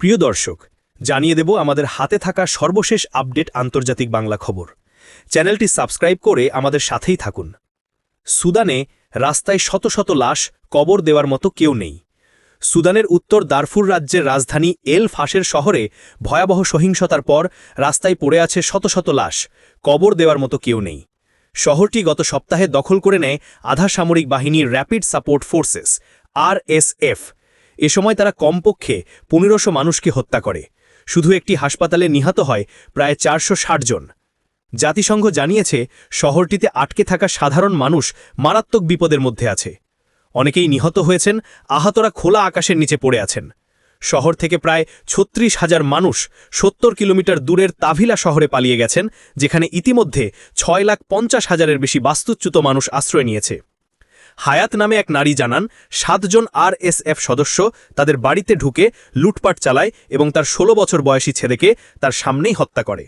প্রিয় দর্শক, জানিয়ে দেব আমাদের হাতে থাকা সর্বশেষ আপডেট আন্তর্জাতিক বাংলা খবর। চ্যানেলটি সাবস্ক্রাইব করে আমাদের সাথেই থাকুন। সুদানে রাস্তায় শত শত লাশ, কবর দেওয়ার মতো কেউ নেই। সুদানের উত্তর দারফুর রাজ্যের রাজধানী এল ফাঁসের শহরে ভয়াবহ সহিংসতার পর রাস্তায় পড়ে আছে শত শত লাশ, কবর দেওয়ার মতো কেউ নেই। শহরটি গত সপ্তাহে দখল করে নেয় আধা সামরিক বাহিনীর র্যাপিড সাপোর্ট ফোর্সেস, আরএসএফ। এ সময় তারা কমপক্ষে পনেরোশো মানুষকে হত্যা করে। শুধু একটি হাসপাতালে নিহত হয় প্রায় চারশো ষাট জন। জাতিসংঘ জানিয়েছে, শহরটিতে আটকে থাকা সাধারণ মানুষ মারাত্মক বিপদের মধ্যে আছে। অনেকেই নিহত হয়েছেন, আহতরা খোলা আকাশের নিচে পড়ে আছেন। শহর থেকে প্রায় ছত্রিশ হাজার মানুষ সত্তর কিলোমিটার দূরের তাভিলা শহরে পালিয়ে গেছেন, যেখানে ইতিমধ্যে ছয় লাখ পঞ্চাশ হাজারের বেশি বাস্তুচ্যুত মানুষ আশ্রয় নিয়েছে। হায়াত নামে এক নারী জানান, সাতজন আরএসএফ সদস্য তাদের বাড়িতে ঢুকে লুটপাট চালায় এবং তার ১৬ বছর বয়সী ছেলেকে তার সামনেই হত্যা করে।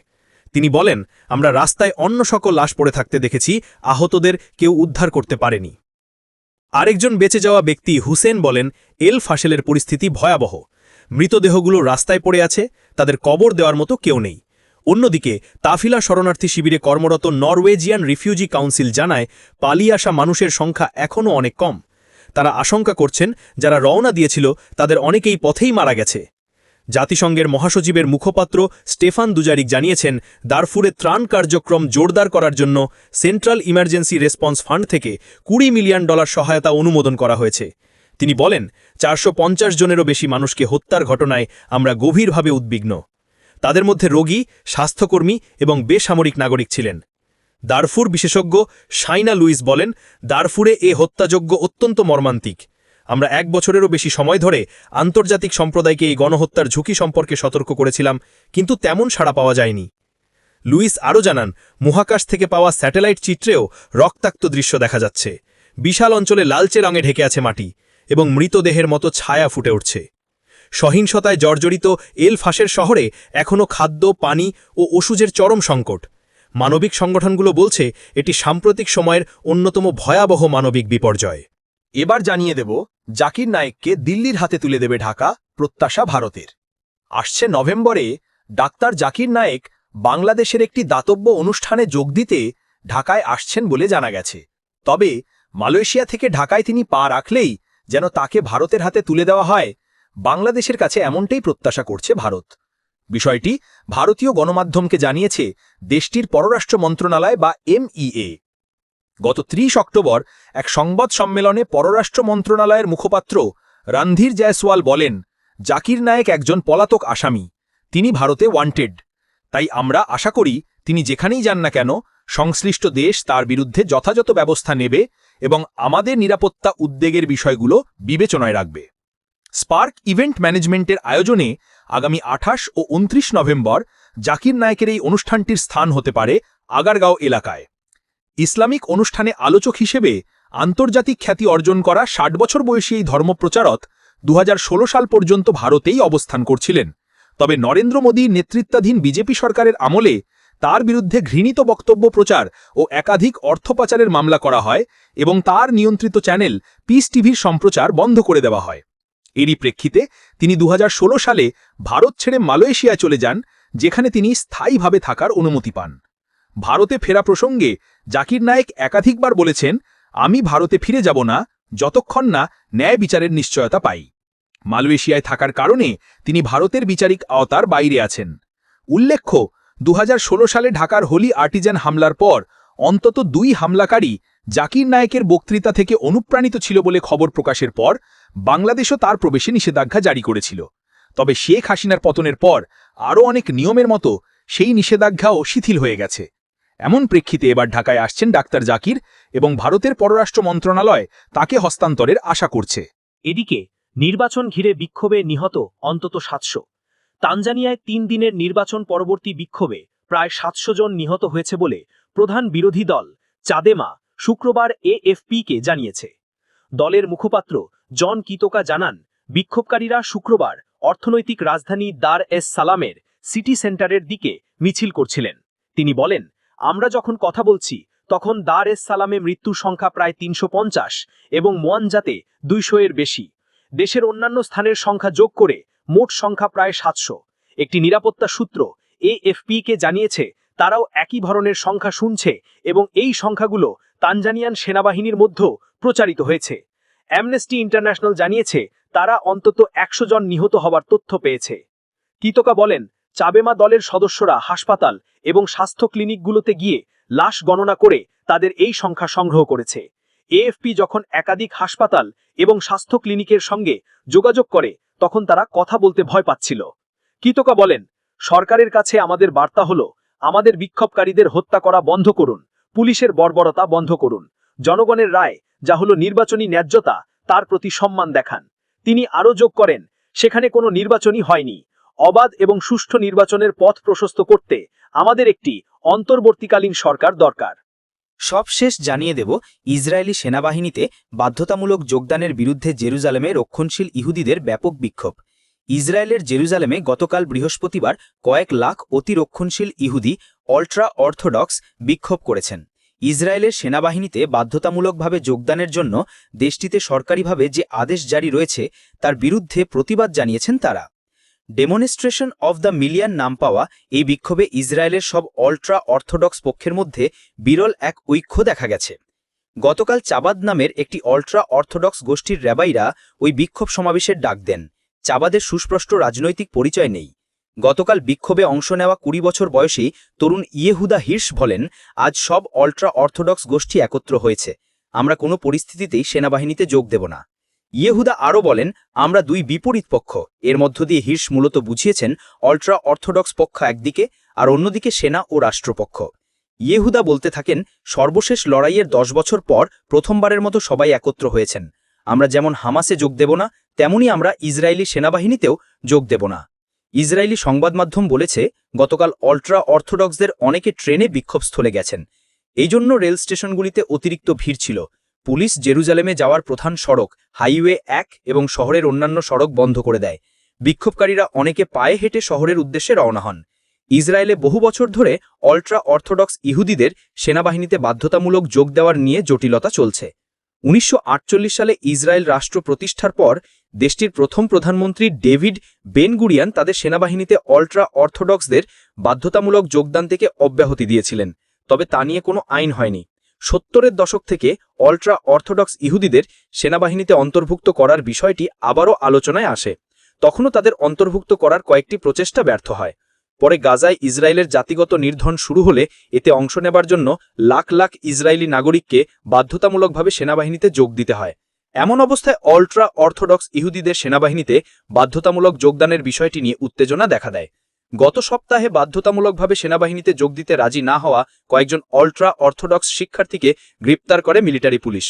তিনি বলেন, আমরা রাস্তায় অন্য সকল লাশ পড়ে থাকতে দেখেছি, আহতদের কেউ উদ্ধার করতে পারেনি। আরেকজন বেঁচে যাওয়া ব্যক্তি হুসেন বলেন, এল ফাসেলের পরিস্থিতি ভয়াবহ। মৃতদেহগুলো রাস্তায় পড়ে আছে, তাদের কবর দেওয়ার মতো কেউ নেই। অন্যদিকে, তাফিলা শরণার্থী শিবিরে কর্মরত নরওয়েজিয়ান রিফিউজি কাউন্সিল জানায়, পালিয়ে আসা মানুষের সংখ্যা এখনও অনেক কম। তারা আশঙ্কা করছেন, যারা রওনা দিয়েছিল, তাদের অনেকেই পথেই মারা গেছে। জাতিসংঘের মহাসচিবের মুখপাত্র স্টেফান দুজারিক জানিয়েছেন, দারফুরে ত্রাণ কার্যক্রম জোরদার করার জন্য সেন্ট্রাল ইমার্জেন্সি রেসপন্স ফান্ড থেকে কুড়ি মিলিয়ন ডলার সহায়তা অনুমোদন করা হয়েছে। তিনি বলেন, চারশো পঞ্চাশ জনেরও বেশি মানুষকে হত্যার ঘটনায় আমরা গভীরভাবে উদ্বিগ্ন। তাদের মধ্যে রোগী, স্বাস্থ্যকর্মী এবং বেসামরিক নাগরিক ছিলেন। দারফুর বিশেষজ্ঞ শাইনা লুইস বলেন, দারফুরে এ হত্যাযোগ্য অত্যন্ত মর্মান্তিক। আমরা এক বছরেরও বেশি সময় ধরে আন্তর্জাতিক সম্প্রদায়কে এই গণহত্যার ঝুঁকি সম্পর্কে সতর্ক করেছিলাম, কিন্তু তেমন সাড়া পাওয়া যায়নি। লুইস আরও জানান, মহাকাশ থেকে পাওয়া স্যাটেলাইট চিত্রেও রক্তাক্ত দৃশ্য দেখা যাচ্ছে। বিশাল অঞ্চলে লালচে রঙে ঢেকে আছে মাটি এবং মৃতদেহের মতো ছায়া ফুটে উঠছে। সহিংসতায় জর্জরিত এল ফাঁসের শহরে এখনও খাদ্য, পানি ও ওষুধের চরম সংকট। মানবিক সংগঠনগুলো বলছে এটি সাম্প্রতিক সময়ের অন্যতম ভয়াবহ মানবিক বিপর্যয়। এবার জানিয়ে দেব, জাকির নায়েককে দিল্লির হাতে তুলে দেবে ঢাকা, প্রত্যাশা ভারতের। আসছে নভেম্বরে ডাক্তার জাকির নায়েক বাংলাদেশের একটি দাতব্য অনুষ্ঠানে যোগ দিতে ঢাকায় আসছেন বলে জানা গেছে। তবে মালয়েশিয়া থেকে ঢাকায় তিনি পা রাখলেই যেন তাকে ভারতের হাতে তুলে দেওয়া হয় বাংলাদেশের কাছে এমনটাই প্রত্যাশা করছে ভারত। বিষয়টি ভারতীয় গণমাধ্যমকে জানিয়েছে দেশটির পররাষ্ট্র মন্ত্রণালয় বা এমইএ। গত ত্রিশ অক্টোবর এক সংবাদ সম্মেলনে পররাষ্ট্র মন্ত্রণালয়ের মুখপাত্র রণধীর জয়সওয়াল বলেন, জাকির নায়েক একজন পলাতক আসামি। তিনি ভারতে ওয়ান্টেড তাই আমরা আশা করি তিনি যেখানেই যান না কেন, সংশ্লিষ্ট দেশ তার বিরুদ্ধে যথাযথ ব্যবস্থা নেবে এবং আমাদের নিরাপত্তা উদ্বেগের বিষয়গুলো বিবেচনায় রাখবে। স্পার্ক ইভেন্ট ম্যানেজমেন্টের আয়োজনে আগামী আঠাশ ও উনত্রিশ নভেম্বর জাকির নায়কের এই অনুষ্ঠানটির স্থান হতে পারে আগারগাঁও এলাকায়। ইসলামিক অনুষ্ঠানে আলোচক হিসেবে আন্তর্জাতিক খ্যাতি অর্জন করা ষাট বছর বয়সী এই ধর্মপ্রচারক দু সাল পর্যন্ত ভারতেই অবস্থান করছিলেন। তবে নরেন্দ্র মোদীর নেতৃত্বাধীন বিজেপি সরকারের আমলে তার বিরুদ্ধে ঘৃণিত বক্তব্য প্রচার ও একাধিক অর্থ পাচারের মামলা করা হয় এবং তার নিয়ন্ত্রিত চ্যানেল পিস টিভির সম্প্রচার বন্ধ করে দেওয়া হয়। এরই প্রেক্ষিতে তিনি দু হাজার ষোলো সালে ভারত ছেড়ে মালয়েশিয়ায় চলে যান, যেখানে তিনি স্থায়ীভাবে থাকার অনুমতি পান। ভারতে ফেরা প্রসঙ্গে জাকির নায়েক একাধিকবার বলেছেন, আমি ভারতে ফিরে যাব না, যতক্ষণ না ন্যায় বিচারের নিশ্চয়তা পাই। মালয়েশিয়ায় থাকার কারণে তিনি ভারতের বিচারিক আওতার বাইরে আছেন। উল্লেখ্য দু হাজার ষোলো সালে ঢাকার হোলি আর্টিজান হামলার পর অন্তত দুই হামলাকারী জাকির নায়েকের বক্তৃতা থেকে অনুপ্রাণিত ছিল বলে খবর প্রকাশের পর বাংলাদেশও তার প্রবেশে নিষেধাজ্ঞা জারি করেছিল। তবে শেখ হাসিনার পতনের পর আরও অনেক নিয়মের মতো সেই নিষেধাজ্ঞাও শিথিল হয়ে গেছে। এমন প্রেক্ষিতে এবার ঢাকায় আসছেন ডাক্তার জাকির এবং ভারতের পররাষ্ট্র মন্ত্রণালয় তাকে হস্তান্তরের আশা করছে। এদিকে নির্বাচন ঘিরে বিক্ষোভে নিহত অন্তত সাতশো। তানজানিয়ায় তিন দিনের নির্বাচন পরবর্তী বিক্ষোভে প্রায় সাতশো জন নিহত হয়েছে বলে প্রধান বিরোধী দল চাদেমা শুক্রবার এএফপিকে জানিয়েছে। দলের মুখপাত্র জন কিতোকা জানান, বিক্ষোভকারীরা শুক্রবার অর্থনৈতিক রাজধানী দার এস সালামের সিটি সেন্টারের দিকে মিছিল করছিলেন। তিনি বলেন, আমরা যখন কথা বলছি, তখন দার এস সালামে মৃত্যুর সংখ্যা প্রায় তিনশো পঞ্চাশ এবং মোয়ানজাতে দুইশো এর বেশি। দেশের অন্যান্য স্থানের সংখ্যা যোগ করে মোট সংখ্যা প্রায় সাতশো। একটি নিরাপত্তা সূত্র এএফপিকে জানিয়েছে, তারাও একই ধরনের সংখ্যা শুনছে এবং এই সংখ্যাগুলো তানজানিয়ান সেনাবাহিনীর মধ্যেও প্রচারিত হয়েছে। অ্যামনেস্টি ইন্টারন্যাশনাল জানিয়েছে, তারা অন্তত একশো জন নিহত হবার তথ্য পেয়েছে। কিতকা বলেন, চাবেমা দলের সদস্যরা হাসপাতাল এবং স্বাস্থ্য ক্লিনিকগুলোতে গিয়ে লাশ গণনা করে তাদের এই সংখ্যা সংগ্রহ করেছে। এএফপি যখন একাধিক হাসপাতাল এবং স্বাস্থ্য ক্লিনিকের সঙ্গে যোগাযোগ করে, তখন তারা কথা বলতে ভয় পাচ্ছিল। কিতকা বলেন, সরকারের কাছে আমাদের বার্তা হলো, আমাদের বিক্ষোভকারীদের হত্যা করা বন্ধ করুন, পুলিশের বর্বরতা বন্ধ করুন। জনগণের রায়, যা হলো নির্বাচনী ন্যায্যতা, তার প্রতি সম্মান দেখান। তিনি আরও যোগ করেন, সেখানে কোনো নির্বাচনই হয়নি। অবাধ এবং সুষ্ঠু নির্বাচনের পথ প্রশস্ত করতে আমাদের একটি অন্তর্বর্তীকালীন সরকার দরকার। সবশেষ জানিয়ে দেব, ইসরায়েলি সেনাবাহিনীতে বাধ্যতামূলক যোগদানের বিরুদ্ধে জেরুজালেমে রক্ষণশীল ইহুদিদের ব্যাপক বিক্ষোভ। ইসরায়েলের জেরুজালেমে গতকাল বৃহস্পতিবার কয়েক লাখ অতিরক্ষণশীল ইহুদি অল্ট্রা অর্থোডক্স বিক্ষোভ করেছেন। ইসরায়েলের সেনাবাহিনীতে বাধ্যতামূলকভাবে যোগদানের জন্য দেশটিতে সরকারিভাবে যে আদেশ জারি রয়েছে, তার বিরুদ্ধে প্রতিবাদ জানিয়েছেন তারা। ডেমনস্ট্রেশন অব দ্য মিলিয়ন নাম পাওয়া এই বিক্ষোভে ইসরায়েলের সব অল্ট্রা অর্থোডক্স পক্ষের মধ্যে বিরল এক ঐক্য দেখা গেছে। গতকাল চাবাদ নামের একটি অল্ট্রা অর্থোডক্স গোষ্ঠীর র্যাবাইরা ওই বিক্ষোভ সমাবেশের ডাক দেন। চাবাদের সুস্পষ্ট রাজনৈতিক পরিচয় নেই। গতকাল বিক্ষোভে অংশ নেওয়া কুড়ি বছর বয়সী তরুণ ইয়েহুদা হির্স বলেন, আজ সব অল্ট্রা অর্থোডক্স গোষ্ঠী একত্র হয়েছে। আমরা কোনো পরিস্থিতিতেই সেনাবাহিনীতে যোগ দেব না। ইয়েহুদা আরও বলেন, আমরা দুই বিপরীত পক্ষ। এর মধ্য দিয়ে হির্স মূলত বুঝিয়েছেন, অল্ট্রা অর্থোডক্স পক্ষ একদিকে আর অন্যদিকে সেনা ও রাষ্ট্রপক্ষ। ইয়েহুদা বলতে থাকেন, সর্বশেষ লড়াইয়ের দশ বছর পর প্রথমবারের মতো সবাই একত্র হয়েছেন। আমরা যেমন হামাসে যোগ দেব না, তেমনি আমরা ইসরায়েলি সেনাবাহিনীতেও যোগ দেব না। ইসরায়েলি সংবাদ মাধ্যম বলেছে, গতকাল অল্ট্রা অর্থোডক্সদের অনেকে ট্রেনে বিক্ষোভস্থলে গেছেন। এই জন্য রেল স্টেশনগুলিতে অতিরিক্ত ভিড় ছিল। পুলিশ জেরুজালেমে যাওয়ার প্রধান সড়ক, হাইওয়ে এক এবং শহরের অন্যান্য সড়ক বন্ধ করে দেয়। বিক্ষোভকারীরা অনেকে পায়ে হেঁটে শহরের উদ্দেশ্যে রওনা হন। ইসরায়েলে বহু বছর ধরে অল্ট্রা অর্থোডক্স ইহুদিদের সেনাবাহিনীতে বাধ্যতামূলক যোগ দেওয়ার নিয়ে জটিলতা চলছে। উনিশশো আটচল্লিশ সালে ইসরায়েল রাষ্ট্র প্রতিষ্ঠার পর দেশটির প্রথম প্রধানমন্ত্রী ডেভিড বেনগুরিয়ান তাদের সেনাবাহিনীতে অল্ট্রা অর্থোডক্সদের বাধ্যতামূলক যোগদান থেকে অব্যাহতি দিয়েছিলেন, তবে তা নিয়ে কোনো আইন হয়নি। সত্তরের দশক থেকে অল্ট্রা অর্থোডক্স ইহুদিদের সেনাবাহিনীতে অন্তর্ভুক্ত করার বিষয়টি আবারও আলোচনায় আসে। তখনও তাদের অন্তর্ভুক্ত করার কয়েকটি প্রচেষ্টা ব্যর্থ হয়। পরে গাজায় ইসরায়েলের জাতিগত নির্ধন শুরু হলে এতে অংশ নেবার জন্য লাখ লাখ ইসরায়েলি নাগরিককে বাধ্যতামূলকভাবে সেনাবাহিনীতে যোগ দিতে হয়। এমন অবস্থায় অল্ট্রা অর্থোডক্স ইহুদিদের সেনাবাহিনীতে বাধ্যতামূলক যোগদানের বিষয়টি নিয়ে উত্তেজনা দেখা দেয়। গত সপ্তাহে বাধ্যতামূলকভাবে সেনাবাহিনীতে যোগ দিতে রাজি না হওয়া কয়েকজন অল্ট্রা অর্থোডক্স শিক্ষার্থীকে গ্রেপ্তার করে মিলিটারি পুলিশ।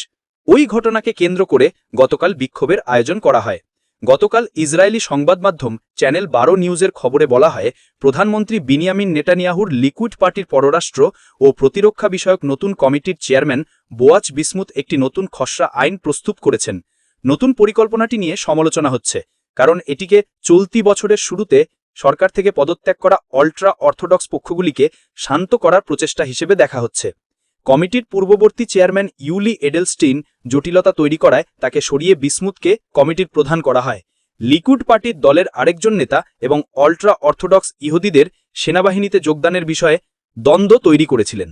ওই ঘটনাকে কেন্দ্র করে গতকাল বিক্ষোভের আয়োজন করা হয়। গতকাল ইসরায়েলি সংবাদ মাধ্যম চ্যানেল বারো নিউজের খবরে বলা হয়, প্রধানমন্ত্রী বিনিয়ামিন নেটানিয়াহুর লিকুইড পার্টির পররাষ্ট্র ও প্রতিরক্ষা বিষয়ক নতুন কমিটির চেয়ারম্যান বোয়াচ বিসমুত একটি নতুন খসড়া আইন প্রস্তুত করেছেন। নতুন পরিকল্পনাটি নিয়ে সমালোচনা হচ্ছে, কারণ এটিকে চলতি বছরের শুরুতে সরকার থেকে পদত্যাগ করা অল্ট্রা অর্থোডক্স পক্ষগুলিকে শান্ত করার প্রচেষ্টা হিসেবে দেখা হচ্ছে। কমিটির পূর্ববর্তী চেয়ারম্যান ইউলি এডেলস্টিন জটিলতা তৈরি করায় তাকে সরিয়ে বিসমুতকে কমিটির প্রধান করা হয়। লিকুইড পার্টির দলের আরেকজন নেতা এবং অল্ট্রা অর্থোডক্স ইহুদিদের সেনাবাহিনীতে যোগদানের বিষয়ে দ্বন্দ্ব তৈরি করেছিলেন।